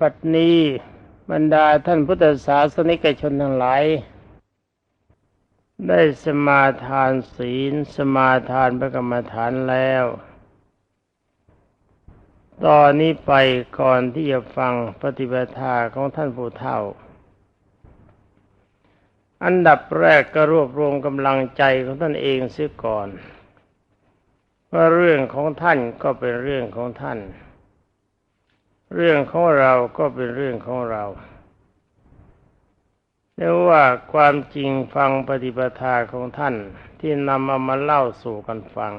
บัดนี้บรรดาท่านพุทธศาสนิกชนทั้งหลาย ได้สมาทานศีลสมาทานพระกรรมฐานแล้ว ตอนนี้ไปก่อนที่จะฟังปฏิปทาของท่านผู้เฒ่า อันดับแรกก็รวบรวมกำลังใจของท่านเองเสียก่อนว่าเรื่องของท่านก็เป็นเรื่องของท่าน เรื่องของเราก็เป็นเรื่องของเราเรียกว่าความจริงฟังปฏิปทาของท่านที่นำเอามาเล่าสู่กันฟัง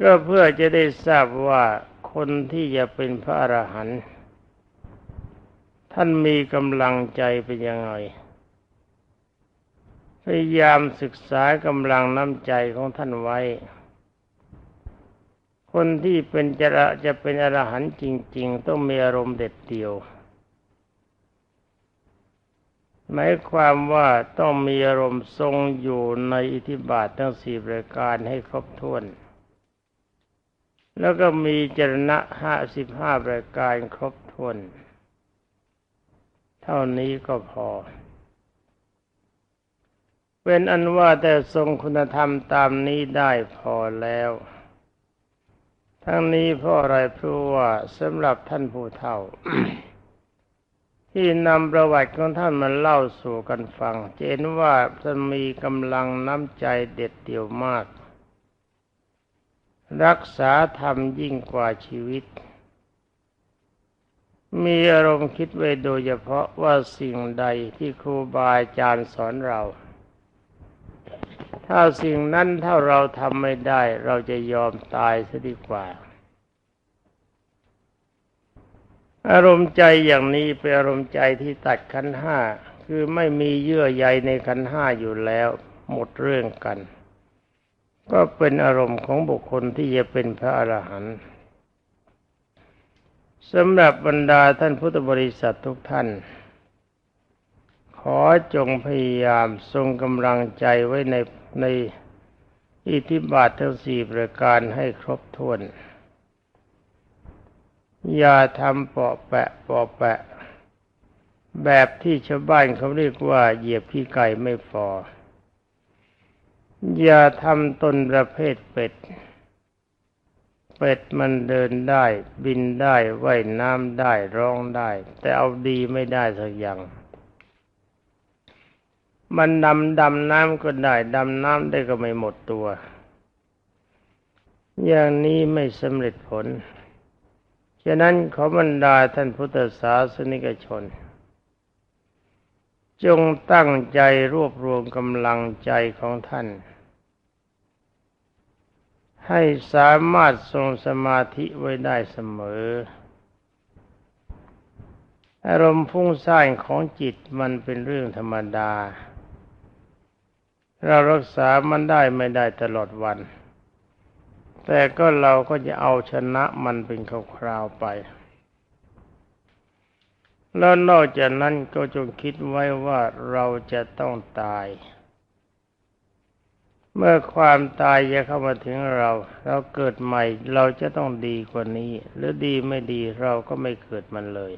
ก็เพื่อจะได้ทราบว่าคนที่จะเป็นพระอรหันต์ท่านมีกำลังใจเป็นยังไงพยายามศึกษากำลังน้ำใจของท่านไว้ คนที่เป็นจะจะเป็นอรหันต์จริง ๆ ต้องมีอารมณ์เด็ดเดี่ยว หมายความว่าต้องมีอารมณ์ทรงอยู่ในอิทธิบาททั้งสี่ประการให้ครบถ้วน แล้วก็มีจรณะห้าสิบห้าประการครบถ้วน เท่านี้ก็พอเป็นอันว่าแต่ทรงคุณธรรมตามนี้ได้พอแล้ว ทั้งนี้เพราะอะไรเพราะว่าสำหรับท่านผู้เฒ่า ที่นำประวัติของท่านมาเล่าสู่กันฟังเห็นว่าท่านมีกำลังน้ำใจเด็ดเดี่ยวมาก รักษาธรรมยิ่งกว่าชีวิต มีอารมณ์คิดไว้โดยเฉพาะว่าสิ่งใดที่ครูบาอาจารย์สอนเรา ถ้าสิ่งนั้นถ้าเราทำไม่ได้ เราจะยอมตายซะดีกว่า อารมณ์ใจอย่างนี้เป็นอารมณ์ใจที่ตัดขันห้าคือไม่มีเยื่อใยในขันห้าอยู่แล้ว หมดเรื่องกัน ก็เป็นอารมณ์ของบุคคลที่จะเป็นพระอรหันต์สำหรับบรรดาท่านพุทธบริษัททุกท่าน ขอจงพยายามทรงกำลังใจไว้ใน ในอิทธิบาททั้งสี่ประการให้ครบถ้วน อย่าทำเปาะแปะเปาะแปะ แบบที่ชาวบ้านเขาเรียกว่าเหยียบขี้ไก่ไม่ฟออย่าทำตนประเภทเป็ด เป็ดมันเดินได้ บินได้ว่ายน้ำได้ร้องได้ แต่เอาดีไม่ได้สักอย่าง มันดำดำน้ำก็ได้ดำน้ำได้ก็ไม่หมดตัว อย่างนี้ไม่สำเร็จผล ฉะนั้นขอบรรดาท่านพุทธศาสนิกชน จงตั้งใจรวบรวมกำลังใจของท่าน ให้สามารถทรงสมาธิไว้ได้เสมออารมณ์ฟุ้งซ่านของจิตมันเป็นเรื่องธรรมดา เรารักษามันได้ไม่ได้ตลอดวัน แต่ก็เราก็จะเอาชนะมันเป็นคราวๆไป แล้วนอกจากนั้นก็จงคิดไว้ว่าเราจะต้องตาย เมื่อความตายจะเข้ามาถึงเรา เราเกิดใหม่เราจะต้องดีกว่านี้ หรือดีไม่ดีเราก็ไม่เกิดมันเลย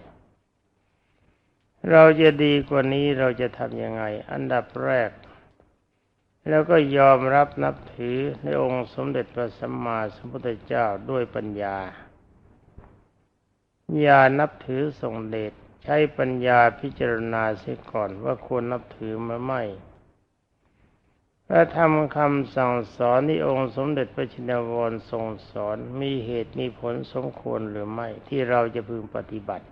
เราจะดีกว่านี้เราจะทำยังไง อันดับแรก แล้วก็ยอมรับนับถือในองค์สมเด็จพระสัมมาสัมพุทธเจ้าด้วยปัญญา อย่านับถือทรงเดชใช้ปัญญาพิจารณาเสียก่อนว่าควรนับถือมาไม่พระธรรมคำสั่งสอนที่องค์สมเด็จพระชินวรทรงสอนมีเหตุมีผลสมควรหรือไม่ที่เราจะพึงปฏิบัติ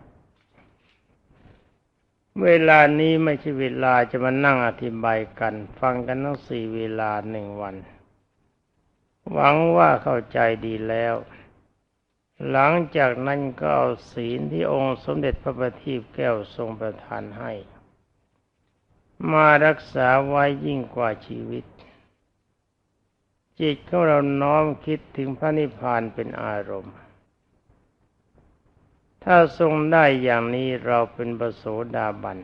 เวลานี้ไม่ใช่เวลาจะมานั่งอธิบายกัน ฟังกันทั้งสี่เวลาหนึ่งวัน หวังว่าเข้าใจดีแล้ว หลังจากนั้นก็เอาศีลที่องค์สมเด็จพระบัณฑิตแก้วทรงประทานให้ มารักษาไว้ยิ่งกว่าชีวิต จิตของเราน้อมคิดถึงพระนิพพานเป็นอารมณ์ ถ้าทรงได้อย่างนี้เราเป็นบโสดาบัน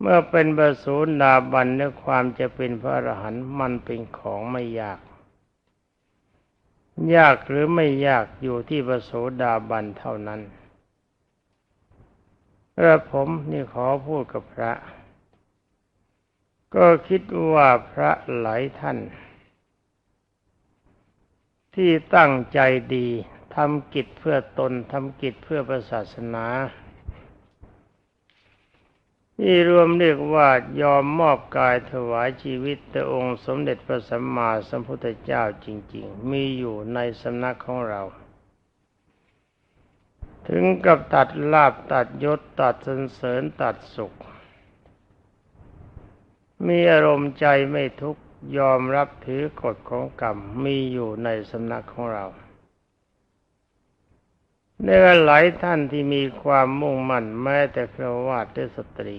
เมื่อเป็นบโสดาบันเนื้อความจะเป็นพระอรหันต์มันเป็นของไม่ยาก ยากหรือไม่ยากอยู่ที่พระโสดาบันเท่านั้นกระผมนี่ขอพูดกับพระ ก็คิดว่าพระหลายท่าน ที่ตั้งใจดี ทำกิจเพื่อตนทำกิจเพื่อศาสนาที่รวมเรียกว่ายอมมอบกายถวายชีวิตต่อองค์สมเด็จพระสัมมาสัมพุทธเจ้าจริง ๆ มีอยู่ในสำนักของเรา ถึงกับตัดลาบตัดยศตัดสนเสริญตัดสุข มีอารมณ์ใจไม่ทุกยอมรับถือกฎของกรรมมีอยู่ในสำนักของเรา ในหลายท่านที่มีความมุ่งมั่นแม้แต่ครวาดสตรี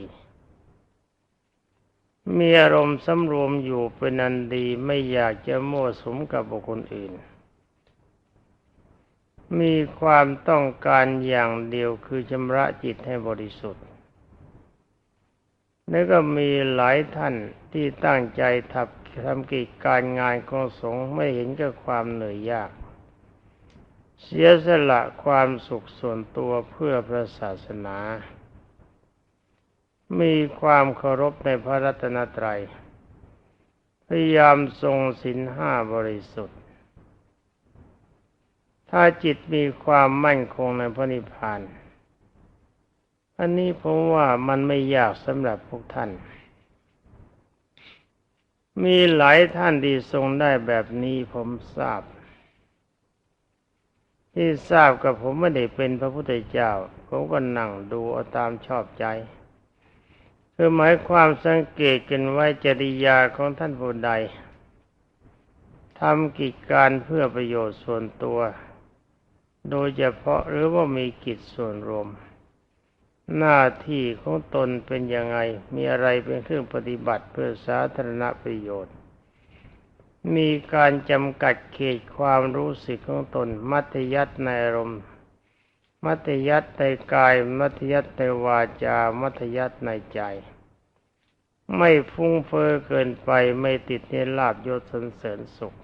มีอารมณ์สำรวมอยู่เป็นอันดีไม่อยากจะมั่วสุมกับบุคคลอื่น มีความต้องการอย่างเดียวคือชำระจิตให้บริสุทธิ์แล้วก็มีหลายท่านที่ตั้งใจทำทำกิจการงานของสงฆ์ไม่เห็นกับความเหนื่อยยาก เสียสละความสุขส่วนตัวเพื่อพระศาสนา มีความเคารพในพระรัตนตรัย พยายามทรงศีลห้าบริสุทธิ์ ถ้าจิตมีความมั่นคงในพระนิพพาน อันนี้ผมว่ามันไม่ยากสำหรับพวกท่าน มีหลายท่านที่ทรงได้แบบนี้ผมทราบ ที่ทราบกับผมไม่ได้เป็นพระพุทธเจ้า ผมก็นั่งดูเอาตามชอบใจ คือหมายความสังเกตกันไว้จริยาของท่านผู้ใดทำกิจการเพื่อประโยชน์ส่วนตัว โดยเฉพาะหรือว่ามีกิจส่วนรวม หน้าที่ของตนเป็นยังไงมีอะไรเป็นเครื่องปฏิบัติเพื่อสาธารณประโยชน์ มีการจำกัดเขตความรู้สึกของตน มัธยัติในอารมณ์มัธยัติในกาย มัธยัติในวาจา มัธยัติในใจ ไม่ฟุ้งเฟอ้อเกินไปไม่ติดในลาบยศสนเสริญสุข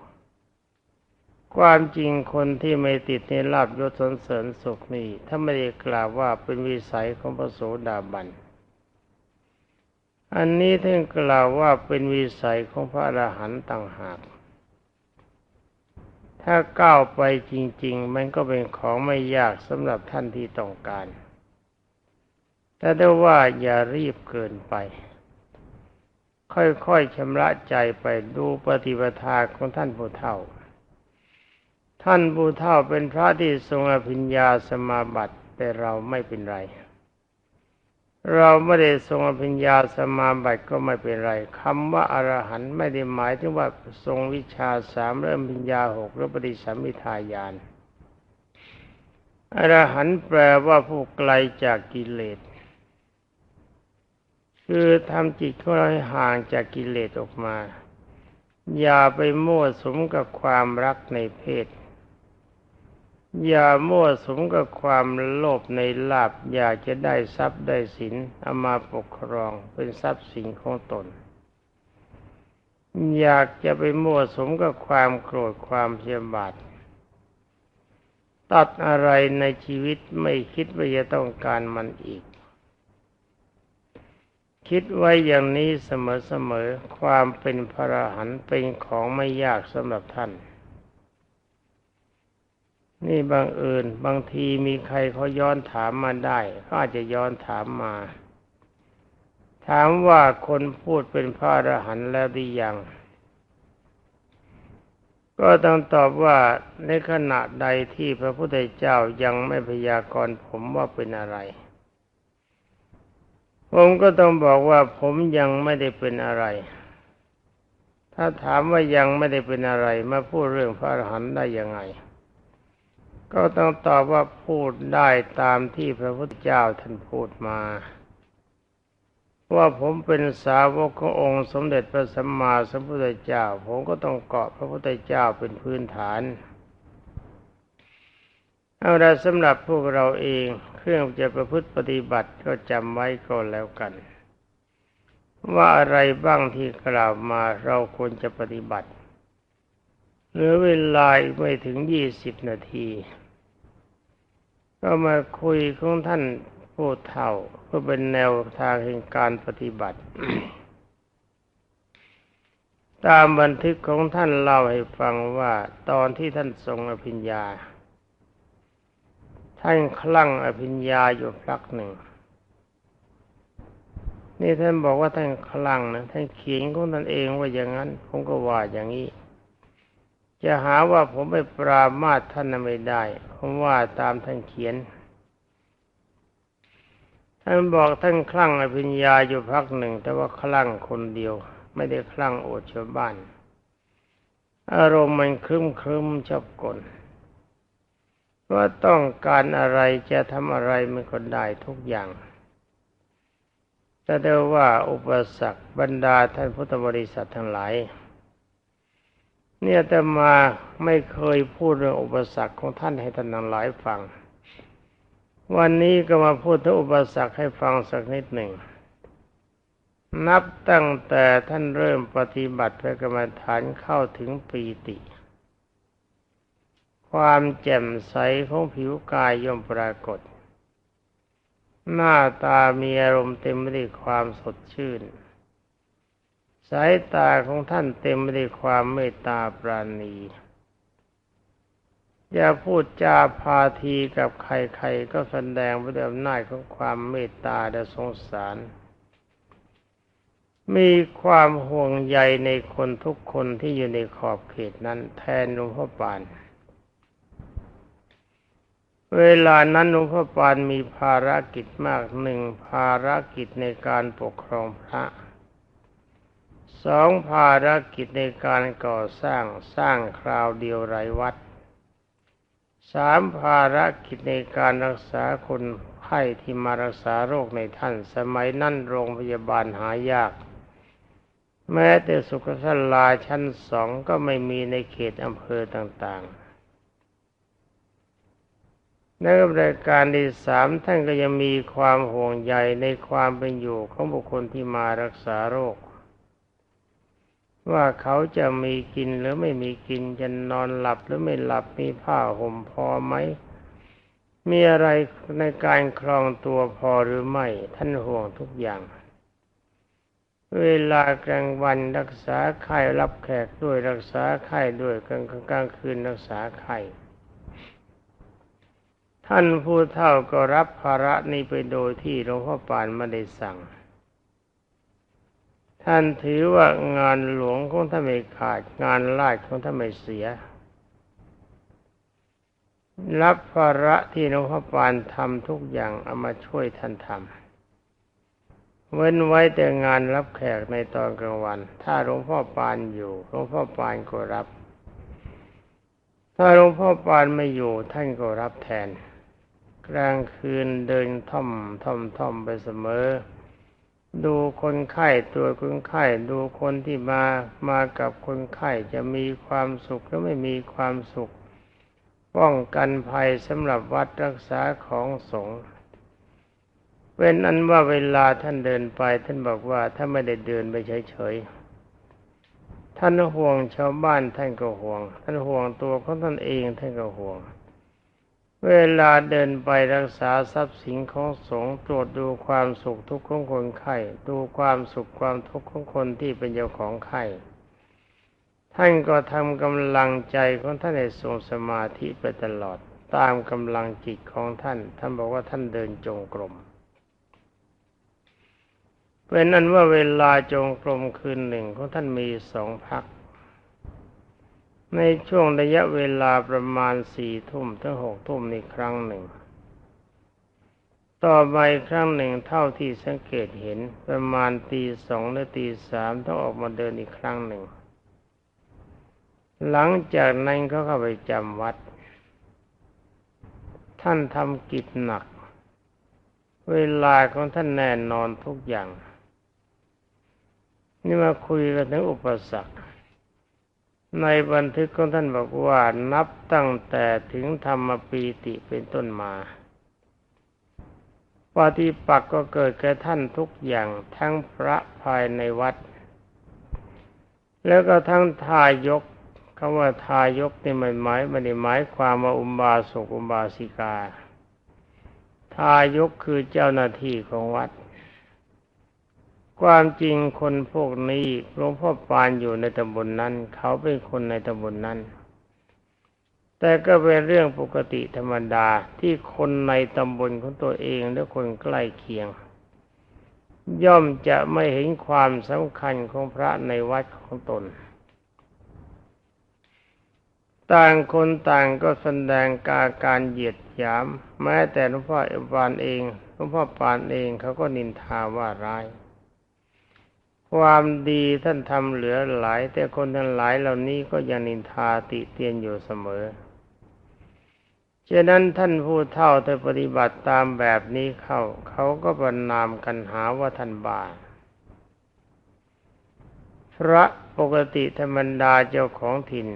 ความจริงคนที่ไม่ติดในลาบยศสนเสริญสุขนี่ถ้าไม่ได้กล่าวว่าเป็นวิสัยของพระโสดาบัน อันนี้ท่านกล่าวว่าเป็นวิสัยของพระอรหันต์ต่างหาก ถ้าก้าวไปจริง ๆ มันก็เป็นของไม่ยากสำหรับท่านที่ต้องการ แต่ได้ว่าอย่ารีบเกินไป ค่อยๆชำระใจไปดูปฏิปทาของท่านผู้เฒ่า ท่านผู้เฒ่าเป็นพระที่ทรงอภิญญาสมาบัติแต่เราไม่เป็นไร เราไม่ได้ทรงอภิญญาสมาบัติก็ไม่เป็นไรคำว่าอรหันต์ไม่ได้หมายถึงว่าทรงวิชาสามเริ่มปัญญาหกหรือปฏิสัมมิทายานอรหันต์แปลว่าผู้ไกลจากกิเลส คือทำจิตของเราให้ห่างจากกิเลสออกมา อย่าไปมั่วสมกับความรักในเพศ อย่ามั่วสมกับความโลภในลาบอยากจะได้ทรัพย์ได้สินเอามาปกครองเป็นทรัพย์สินของตน อยากจะไปมั่วสมกับความโกรธความเพียบาทตัดอะไรในชีวิตไม่คิดว่าจะต้องการมันอีก คิดไว้อย่างนี้เสมอๆความเป็นพระหันเป็นของไม่ยากสำหรับท่าน นี่บางเอิญบางทีมีใครเขาย้อนถามมาได้เขาอาจจะย้อนถามมา ถามว่าคนพูดเป็นพระอรหันต์แล้วหรือยัง ก็ต้องตอบว่าในขณะใดที่พระพุทธเจ้ายังไม่พยากรณ์ผมว่าเป็นอะไร ผมก็ต้องบอกว่าผมยังไม่ได้เป็นอะไร ถ้าถามว่ายังไม่ได้เป็นอะไร มาพูดเรื่องพระอรหันต์ได้ยังไง ก็ต้องตอบว่าพูดได้ตามที่พระพุทธเจ้าท่านพูดมา ว่าผมเป็นสาวกขององค์สมเด็จพระสัมมาสัมพุทธเจ้า ผมก็ต้องเกาะพระพุทธเจ้าเป็นพื้นฐานเอาละสำหรับพวกเราเองเครื่องจะประพฤติปฏิบัติก็จำไว้ก็แล้วกัน ว่าอะไรบ้างที่กล่าวมาเราควรจะปฏิบัติเหลือเวลาไม่ถึงยี่สิบนาที ก็มาคุยของท่านผู้เฒ่าเพื่อเป็นแนวทางแห่งการปฏิบัติ ตามบันทึกของท่านเล่าให้ฟังว่าตอนที่ท่านทรงอภิญญา ท่านคลั่งอภิญญาอยู่พักหนึ่ง นี่ท่านบอกว่าท่านคลั่งนะท่านเขียนของท่านเองว่าอย่างนั้น ผมก็ว่าอย่างนี้จะหาว่าผมไปปรามาทท่านไม่ได้ ผมว่าตามท่านเขียน ท่านบอกท่านคลั่งอภิญญาอยู่พักหนึ่ง แต่ว่าคลั่งคนเดียว ไม่ได้คลั่งโอดชาวบ้าน อารมณ์มันครึ้มครึ้มชอบกลว่าต้องการอะไรจะทำอะไรมันก็ได้ทุกอย่าง แต่เดาว่าอุปสรรคบรรดาท่านพุทธบริษัททั้งหลาย เนี่ยแต่มาไม่เคยพูดเรื่องอุปสรรคของท่านให้ท่านทั้งหลายฟัง วันนี้ก็มาพูดถึงอุปสรรคให้ฟังสักนิดหนึ่ง นับตั้งแต่ท่านเริ่มปฏิบัติพระกรรมฐานเข้าถึงปีติ ความแจ่มใสของผิวกายย่อมปรากฏ หน้าตามีอารมณ์เต็มไปด้วยความสดชื่น สายตาของท่านเต็มไปด้วยความเมตตาปราณี อย่าพูดจาพาทีกับใครๆ ก็แสดงไปด้วยอำนาจของความเมตตาและสงสาร มีความห่วงใยในคนทุกคนที่อยู่ในขอบเขตนั้นแทนหลวงพ่อปาน เวลานั้นหลวงพ่อปานมีภารกิจมากหนึ่งภารกิจในการปกครองพระ สองภารกิจในการก่อสร้างสร้างคราวเดียวไรวัดสามภารกิจในการรักษาคนไข้ที่มารักษาโรคในท่านสมัยนั้นโรงพยาบาลหายาก แม้แต่สุขศาลาชั้นสองก็ไม่มีในเขตอำเภอต่างๆในรายการที่สามท่านก็ยังมีความห่วงใยในความเป็นอยู่ของบุคคลที่มารักษาโรค ว่าเขาจะมีกินหรือไม่มีกินจะนอนหลับหรือไม่หลับมีผ้าห่มพอไหมมีอะไรในการครองตัวพอหรือไม่ ท่านห่วงทุกอย่าง เวลากลางวันรักษาไข้รับแขกด้วยรักษาไข้ด้วยกลางกลางคืนรักษาไข้ท่านผู้เฒ่าก็รับภาระนี้ไปโดยที่หลวงพ่อปานไม่ได้สั่ง ท่านถือว่างานหลวงของท่านไม่ขาด งานลาดของท่านไม่เสีย รับภาระที่หลวงพ่อปานทำทุกอย่างเอามาช่วยท่านทำเว้นไว้แต่งานรับแขกในตอนกลางวัน ถ้าหลวงพ่อปานอยู่หลวงพ่อปานก็รับ ถ้าหลวงพ่อปานไม่อยู่ท่านก็รับแทน กลางคืนเดินท่อมท่อมท่อมไปเสมอ ดูคนไข้ตัวคนไข้ดูคนที่มามากับคนไข้จะมีความสุขหรือไม่มีความสุข ป้องกันภัยสำหรับวัดรักษาของสงฆ์เป็นอันว่าเวลาท่านเดินไป ท่านบอกว่าถ้าไม่ได้เดินไปเฉยๆท่านห่วงชาวบ้านท่านก็ห่วง ท่านห่วงตัวของท่านเองท่านก็ห่วง เวลาเดินไปรักษาทรัพย์สินของสงฆ์ตรวจดูความสุขทุกข์ของคนไข้ดูความสุขความทุกข์ของคนที่เป็นเจ้าของไข้ท่านก็ทำกำลังใจของท่านให้ทรงสมาธิไปตลอด ตามกำลังจิตของท่าน ท่านบอกว่าท่านเดินจงกรมเป็นนั้นว่าเวลาจงกรมคืนหนึ่งของท่านมีสองพัก ในช่วงระยะเวลาประมาณสี่ทุ่มถึงหกทุ่มในครั้งหนึ่ง ต่อไปครั้งหนึ่งเท่าที่สังเกตเห็นประมาณตีสองหรือตีสามต้องออกมาเดินอีกครั้งหนึ่ง หลังจากนั้นเขาเข้าไปจำวัด ท่านทำกิจหนัก เวลาของท่านแน่นอนทุกอย่าง นี่มาคุยกันถึงอุปสรรค ในบันทึกของท่านบอกว่านับตั้งแต่ถึงธรรมปีติเป็นต้นมาปฏิปักษ์ก็เกิดแก่ท่านทุกอย่างทั้งพระภายในวัด แล้วก็ทั้งทายกคำว่าทายกนี่ไม่หมายม่ได้หมายความว่าอุบาสกอุบาสิกา ทายกคือเจ้าหน้าที่ของวัด ความจริงคนพวกนี้หลวงพ่อปานอยู่ในตำบลนนั้น เขาเป็นคนในตำบลนนั้น แต่ก็เป็นเรื่องปกติธรรมดาที่คนในตำบลของตัวเองและคนใกล้เคียง ย่อมจะไม่เห็นความสำคัญของพระในวัดของตน ต่างคนต่างก็แสดงกาการเหยียดหยาม แม้แต่หลวงพ่อเอวานเองหลวงพ่อปานเองเขาก็นินทาว่าร้าย ความดีท่านทำเหลือหลาย แต่คนทั้งหลายเหล่านี้ก็ยังนินทาติเตียนอยู่เสมอฉะนั้นท่านผู้เท่าถ้าปฏิบัติตามแบบนี้เข้า เขาก็ประนามกันหาว่าท่านบาพระปกติธรรมดาเจ้าของถิ่น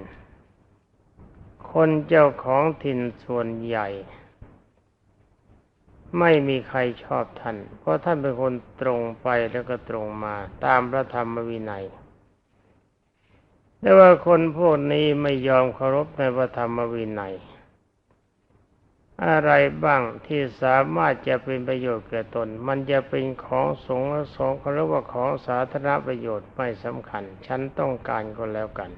คนเจ้าของถิ่นส่วนใหญ่ ไม่มีใครชอบท่าน เพราะท่านเป็นคนตรงไปแล้วก็ตรงมาตามพระธรรมวินัยแต่ว่าคนพวกนี้ไม่ยอมเคารพในพระธรรมวินัย อะไรบ้างที่สามารถจะเป็นประโยชน์แก่ตน มันจะเป็นของสงฆ์สงฆ์เขาเรียกว่าของสาธารณประโยชน์ไม่สำคัญ ฉันต้องการก็แล้วกัน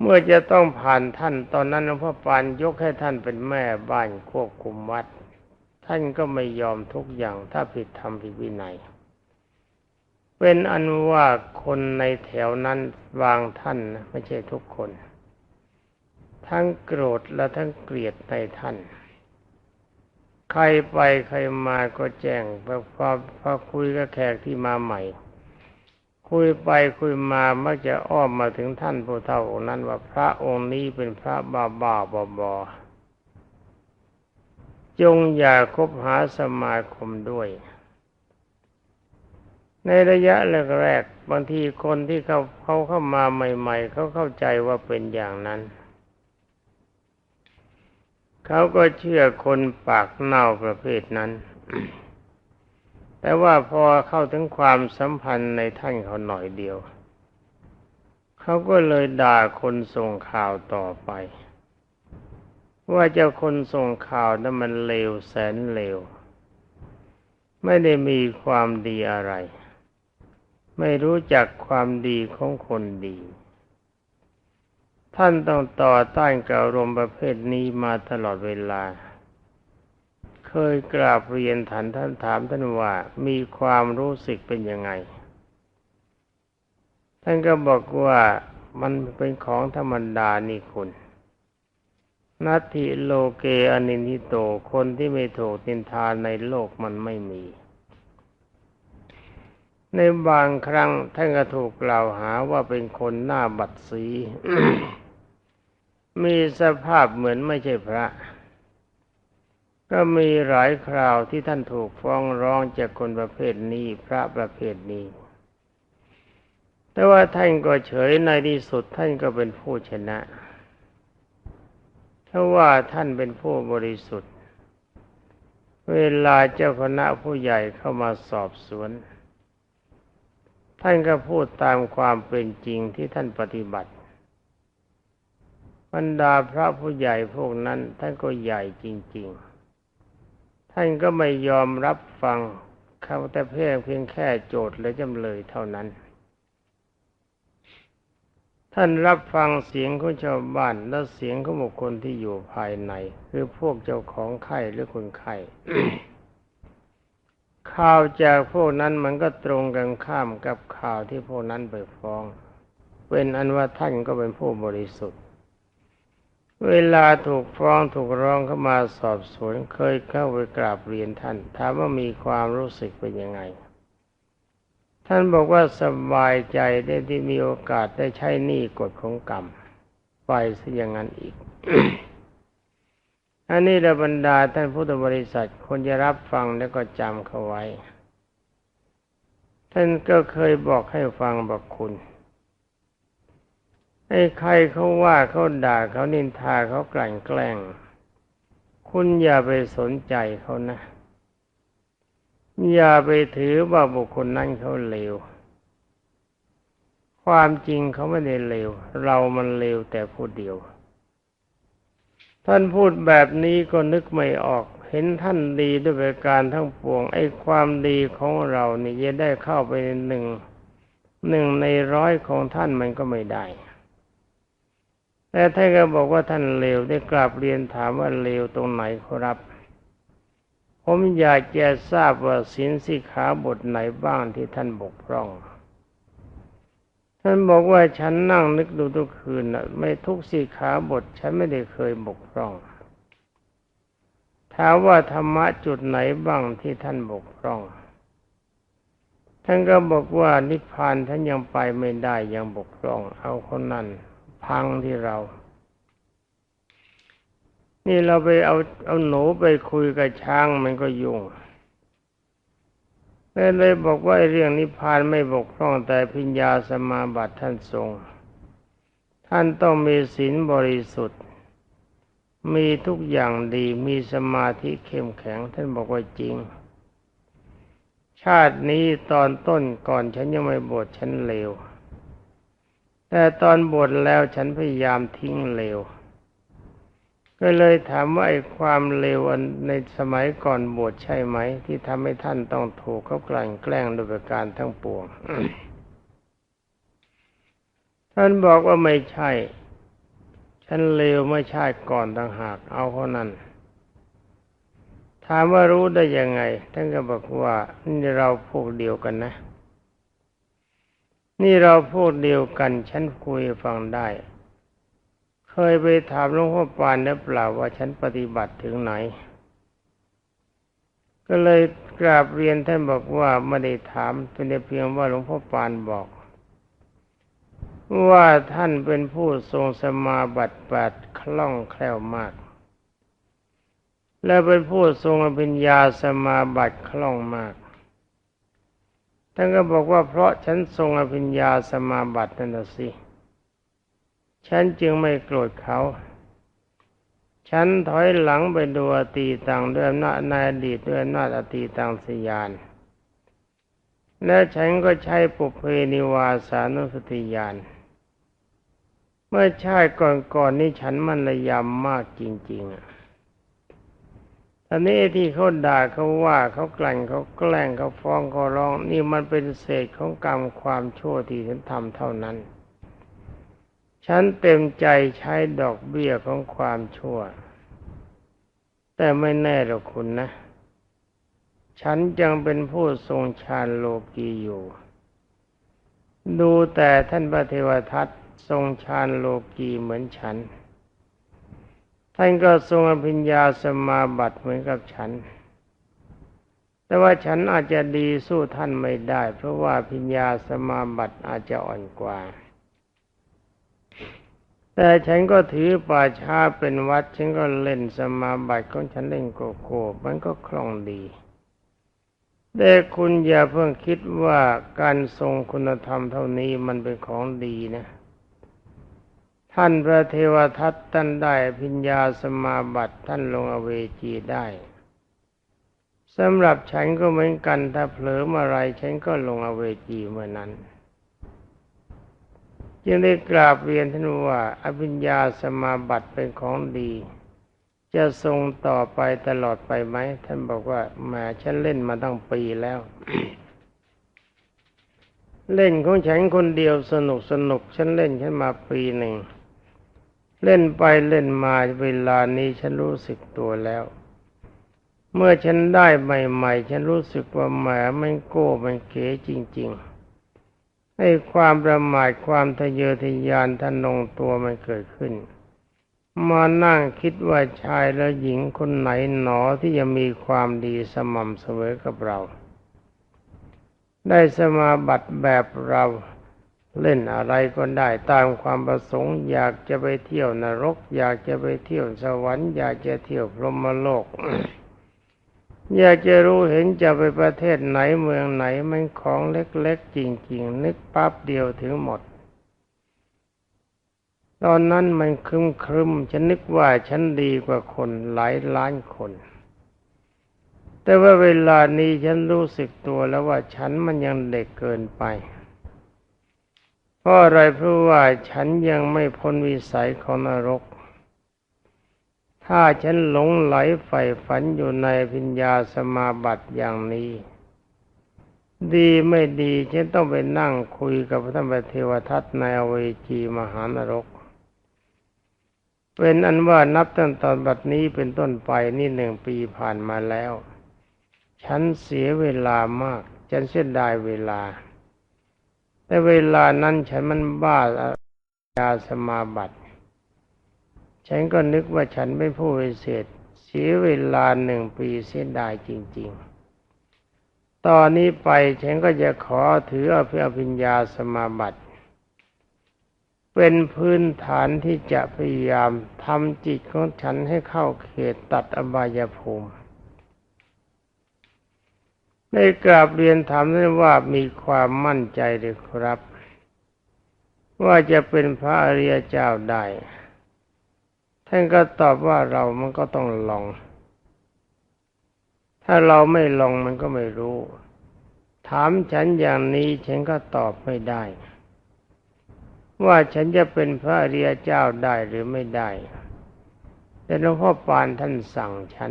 เมื่อจะต้องผ่านท่านตอนนั้นหลวงพ่อปานยกให้ท่านเป็นแม่บ้านควบคุมวัด ท่านก็ไม่ยอมทุกอย่างถ้าผิดธรรมผิดวินัย เป็นอันว่าคนในแถวนั้นวางท่านนะไม่ใช่ทุกคน ทั้งโกรธและทั้งเกลียดในท่าน ใครไปใครมาก็แจ้งพอพอคุยกับแขกที่มาใหม่ คุยไปคุยมามักจะอ้อมมาถึงท่านผู้เฒ่าองค์นั้นว่าพระองค์นี้เป็นพระบ้าบ้าบอบอจงอย่าคบหาสมาคมด้วย ในระยะแรกๆบางทีคนที่เขาเขาเข้ามาใหม่ ๆ เขาเข้าใจว่าเป็นอย่างนั้น เขาก็เชื่อคนปากเน่าประเภทนั้น แต่ว่าพอเข้าถึงความสัมพันธ์ในท่านเขาหน่อยเดียว เขาก็เลยด่าคนส่งข่าวต่อไป ว่าเจ้าคนส่งข่าวนั้นมันเลวแสนเลว ไม่ได้มีความดีอะไร ไม่รู้จักความดีของคนดี ท่านต้องต่อต้านกับอารมณ์ประเภทนี้มาตลอดเวลา เคยกราบเรียนฐานท่านถามท่านว่ามีความรู้สึกเป็นยังไง ท่านก็บอกว่ามันเป็นของธรรมดานี่คุณนัตถิโลเกอนินทิโตคนที่ไม่ถูกนินทาในโลกมันไม่มี ในบางครั้งท่านก็ถูกกล่าวหาว่าเป็นคนหน้าบัดสี มีสภาพเหมือนไม่ใช่พระ ก็มีหลายคราวที่ท่านถูกฟ้องร้องจากคนประเภทนี้พระประเภทนี้ แต่ว่าท่านก็เฉยในที่สุดท่านก็เป็นผู้ชนะถ้าว่าท่านเป็นผู้บริสุทธิ์ เวลาเจ้าคณะผู้ใหญ่เข้ามาสอบสวน ท่านก็พูดตามความเป็นจริงที่ท่านปฏิบัติบรรดาพระผู้ใหญ่พวกนั้นท่านก็ใหญ่จริง ๆ ท่านก็ไม่ยอมรับฟังเขาแต่เพียงเพียงแค่โจทย์และจำเลยเท่านั้น ท่านรับฟังเสียงของชาวบ้านและเสียงของบุคคลที่อยู่ภายใน คือพวกเจ้าของไข้หรือคนไข้ข่าวจากพวกนั้นมันก็ตรงกันข้ามกับข่าวที่พวกนั้นไปฟ้อง เป็นอันว่าท่านก็เป็นผู้บริสุทธิ์ เวลาถูกฟ้องถูกร้องเข้ามาสอบสวนเคยเข้าไปกราบเรียนท่าน ถามว่ามีความรู้สึกเป็นยังไง ท่านบอกว่าสบายใจได้ที่มีโอกาสได้ใช้หนี้กฎของกรรม ไปซะอย่างนั้นอีก อันนี้ระบรรดาท่านพุทธบริษัทคนจะรับฟังแล้วก็จำเขาไว้ ท่านก็เคยบอกให้ฟังบอกคุณ ไอ้ใครเขาว่าเขาด่าเขานินทาเขากลั่นแกล้ง คุณอย่าไปสนใจเขานะ อย่าไปถือว่าบุคคลนั้นเขาเลว ความจริงเขาไม่ได้เลว เรามันเลวแต่ผู้เดียว ท่านพูดแบบนี้ก็นึกไม่ออกเห็นท่านดีด้วยประการทั้งปวง ไอ้ความดีของเรานี่จะได้เข้าไปหนึ่งหนึ่งในร้อยของท่านมันก็ไม่ได้ แต่ท่านก็บอกว่าท่านเลวได้กราบเรียนถามว่าเลวตรงไหนครับ ผมอยากจะทราบว่าศีลสิขาบทไหนบ้างที่ท่านบกพร่อง ท่านบอกว่าฉันนั่งนึกดูทุกคืนนะไม่ทุกสิขาบทฉันไม่ได้เคยบกพร่อง ถามว่าธรรมะจุดไหนบ้างที่ท่านบกพร่อง ท่านก็บอกว่านิพพานท่านยังไปไม่ได้ยังบกพร่อง เอาคนนั้น พังที่เรา นี่เราไปเอาเอาหนูไปคุยกับช้างมันก็ยุ่งเลยเลยบอกว่าเรื่องนิพพานไม่บกพร่องแต่พิญญาสมาบัติท่านทรง ท่านต้องมีศีลบริสุทธิ์ มีทุกอย่างดีมีสมาธิเข้มแข็ง ท่านบอกว่าจริง ชาตินี้ตอนต้นก่อนฉันยังไม่บวชฉันเลว แต่ตอนบวชแล้วฉันพยายามทิ้งเลว ก็เลยถามว่าไอ้ความเลวในสมัยก่อนบวชใช่ไหม ที่ทำให้ท่านต้องถูกเขากลั่นแกล้งโดยประการทั้งปวง ท่านบอกว่าไม่ใช่ ฉันเลวไม่ใช่ก่อนต่างหาก เอาเท่านั้นถามว่ารู้ได้ยังไง ท่านก็บอกว่านี่เราพวกเดียวกันนะ นี่เราพวกเดียวกันฉันคุยฟังได้ เคยไปถามหลวงพ่อปานหรือเปล่าว่าฉันปฏิบัติถึงไหน ก็เลยกราบเรียนท่านบอกว่าไม่ได้ถามเป็นเพียงว่าหลวงพ่อปานบอกว่าท่านเป็นผู้ทรงสมาบัติแปดคล่องแคล่วมาก และเป็นผู้ทรงอภิญญาสมาบัติคล่องมาก ท่านก็บอกว่าเพราะฉันทรงอภิญญาสมาบัตินั่นสิ ฉันจึงไม่โกรธเขา ฉันถอยหลังไปดูอตีตังด้วยอำนาจในอดีตด้วยอำนาจอตีตังสยาน และฉันก็ใช้ปุเพนิวาสานุสติญาณ เมื่อชาติก่อนๆนนี้ฉันมันระยำมากจริง ๆ ตอนนี้ที่เขาด่าเขาว่าเขากลั่นเขาแกล้งเขาฟ้องเขาร้อง นี่มันเป็นเศษของกรรมความชั่วที่ฉันทำเท่านั้น ฉันเต็มใจใช้ดอกเบี้ยของความชั่ว แต่ไม่แน่หรอกคุณนะ ฉันยังเป็นผู้ทรงฌานโลกีอยู่ ดูแต่ท่านพระเทวทัตทรงฌานโลกีเหมือนฉัน ท่านก็ทรงอภิญญาสมาบัติเหมือนกับฉัน แต่ว่าฉันอาจจะดีสู้ท่านไม่ได้ เพราะว่าพิญญาสมาบัติอาจจะอ่อนกว่า แต่ฉันก็ถือป่าช้าเป็นวัด ฉันก็เล่นสมาบัติของฉันเล่นโกโก้มันก็คล่องดีแต่คุณอย่าเพิ่งคิดว่าการทรงคุณธรรมเท่านี้มันเป็นของดีนะ ท่านพระเทวทัตท่านได้พิญญาสมาบัติท่านลงอเวจีได้สำหรับฉันก็เหมือนกันถ้าเผลอเมื่อไรฉันก็ลงอเวจีเมื่อนั้น จึงได้กราบเรียนท่านว่าอภิญญาสมาบัติเป็นของดี จะทรงต่อไปตลอดไปไหม ท่านบอกว่าแหมฉันเล่นมาตั้งปีแล้วเล่นของฉันคนเดียวสนุกสนุกฉันเล่นฉันมาปีหนึ่ง เล่นไปเล่นมาเวลานี้ฉันรู้สึกตัวแล้ว เมื่อฉันได้ใหม่ ๆ ฉันรู้สึกว่าแหมมันโก้มันเก๋จริง ๆ ให้ความประมาทความทะเยอทะยานทะนงตัวมันเกิดขึ้น มานั่งคิดว่าชายและหญิงคนไหนหนอที่จะมีความดีสม่ำเสมอกับเรา ได้สมาบัติแบบเรา เล่นอะไรก็ได้ตามความประสงค์ อยากจะไปเที่ยวนรก อยากจะไปเที่ยวสวรรค์อยากจะเที่ยวพรหมโลก อยากจะรู้เห็นจะไปประเทศไหนเมืองไหนมันของเล็กๆ จริง ๆ นึกปั๊บเดียวถึงหมด ตอนนั้นมันครึมครึมฉันนึกว่าฉันดีกว่าคนหลายล้านคน แต่ว่าเวลานี้ฉันรู้สึกตัวแล้วว่าฉันมันยังเด็กเกินไป เพราะอะไรเพราะว่าฉันยังไม่พ้นวิสัยของนรก ถ้าฉันหลงไหลใฝ่ฝันอยู่ในพิญญาสมาบัติอย่างนี้ ดีไม่ดีฉันต้องไปนั่งคุยกับพระธรรมเทวทัตในอเวจีมหานรก เป็นอันว่านับตั้งตอนบัดนี้เป็นต้นไปนี่หนึ่งปีผ่านมาแล้ว ฉันเสียเวลามาก ฉันเสียดายเวลา แต่เวลานั้นฉันมันบ้ายาสมาบัติฉันก็นึกว่าฉันเป็นผู้วิเศษเสียเวลาหนึ่งปีเสียดายจริง ๆ ตอนนี้ไปฉันก็จะขอถืออภิอภิญญาสมาบัติ เป็นพื้นฐานที่จะพยายามทำจิตของฉันให้เข้าเขตตัดอบายภูมิ ในกราบเรียนถามได้ว่ามีความมั่นใจหรือครับ ว่าจะเป็นพระอริยเจ้าได้ท่านก็ตอบว่าเรามันก็ต้องลอง ถ้าเราไม่ลองมันก็ไม่รู้ ถามฉันอย่างนี้ฉันก็ตอบไม่ได้ ว่าฉันจะเป็นพระอริยเจ้าได้หรือไม่ได้ แต่หลวงพ่อปานท่านสั่งฉัน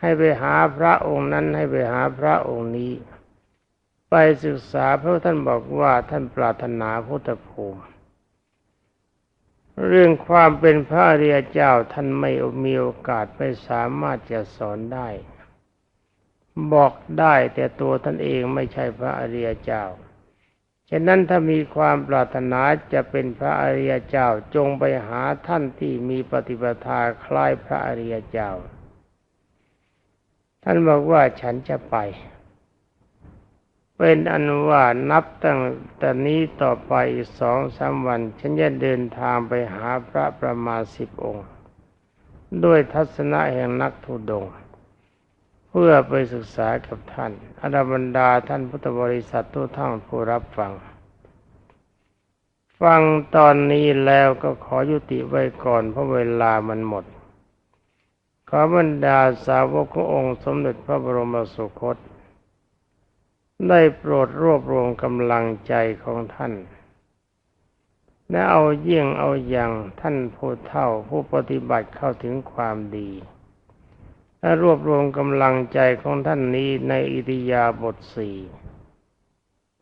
ให้ไปหาพระองค์นั้นให้ไปหาพระองค์นี้ ไปศึกษาเพราะท่านบอกว่าท่านปรารถนาพุทธภูมิ เรื่องความเป็นพระอริยเจ้าท่านไม่มีโอกาสไม่สามารถจะสอนได้ บอกได้แต่ตัวท่านเองไม่ใช่พระอริยเจ้าฉะนั้นถ้ามีความปรารถนาจะเป็นพระอริยเจ้าจงไปหาท่านที่มีปฏิปทาคล้ายพระอริยเจ้า ท่านบอกว่าฉันจะไป เป็นอันว่านับตั้งแต่นี้ต่อไปอีกสองสามวัน ฉันจะเดินทางไปหาพระประมาณสิบองค์ ด้วยทัศนะแห่งนักทุดง เพื่อไปศึกษากับท่านอรบรรดาท่านพุทธบริษัททุกท่านผู้รับฟังฟังตอนนี้แล้วก็ขอยุติไว้ก่อนเพราะเวลามันหมด ขอบรรดาสาวกขององค์สมเด็จพระบรมสุคต ได้โปรดรวบรวมกำลังใจของท่าน และเอาเยี่ยงเอาอย่างท่านผู้เท่าผู้ปฏิบัติเข้าถึงความดีและรวบรวมกำลังใจของท่านนี้ในอิทิยาบทสี่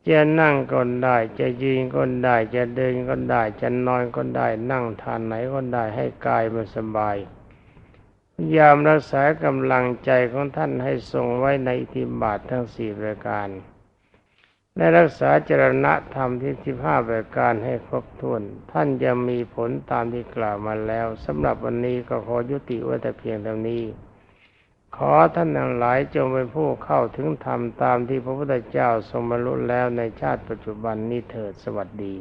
จะนั่งก็ได้ จะยืนก็ได้ จะเดินก็ได้ จะนอนก็ได้ นั่งทานไหนก็ได้ให้กายมันสบาย ยามรักษากำลังใจของท่านให้ทรงไว้ในทิบาททั้งสี่ประการ และรักษาจรณะธรรมที่สิบห้าประการให้ครบถ้วน ท่านจะมีผลตามที่กล่าวมาแล้วสำหรับวันนี้ก็ขอยุติไว้แต่เพียงเท่านี้ ขอท่านทั้งหลายจงเป็นผู้เข้าถึงธรรมตามที่พระพุทธเจ้าทรงบรรลุแล้วในชาติปัจจุบันนี้เถิดสวัสดี